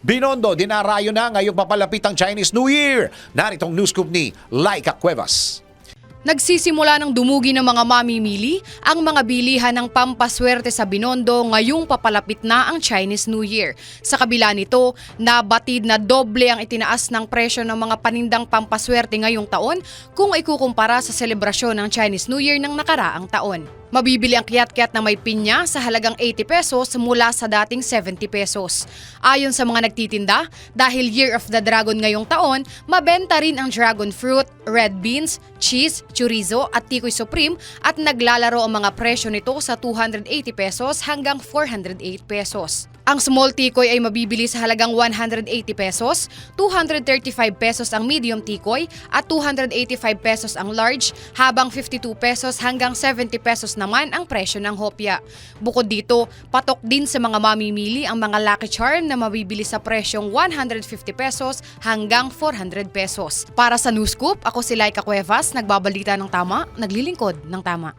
Binondo, dinarayo na ngayong papalapit ang Chinese New Year. Naritong news scoop ni Laika Cuevas. Nagsisimula ng dumugi ng mga mamimili ang mga bilihan ng pampaswerte sa Binondo ngayong papalapit na ang Chinese New Year. Sa kabila nito, nabatid na doble ang itinaas ng presyo ng mga panindang pampaswerte ngayong taon kung ikukumpara sa selebrasyon ng Chinese New Year ng nakaraang taon. Mabibili ang kiyat-kiyat na may pinya sa halagang 80 pesos mula sa dating 70 pesos. Ayon sa mga nagtitinda, dahil Year of the Dragon ngayong taon, mabenta rin ang dragon fruit, red beans, cheese, chorizo at tikoy supreme at naglalaro ang mga presyo nito sa 280 pesos hanggang 408 pesos. Ang small tikoy ay mabibili sa halagang 180 pesos, 235 pesos ang medium tikoy at 285 pesos ang large, habang 52 pesos hanggang 70 pesos naman ang presyo ng hopya. Bukod dito, patok din sa mga mamimili ang mga Lucky Charm na mabibili sa presyong 150 pesos hanggang 400 pesos. Para sa News Scoop, ako si Laika Cuevas, nagbabalita ng tama, naglilingkod ng tama.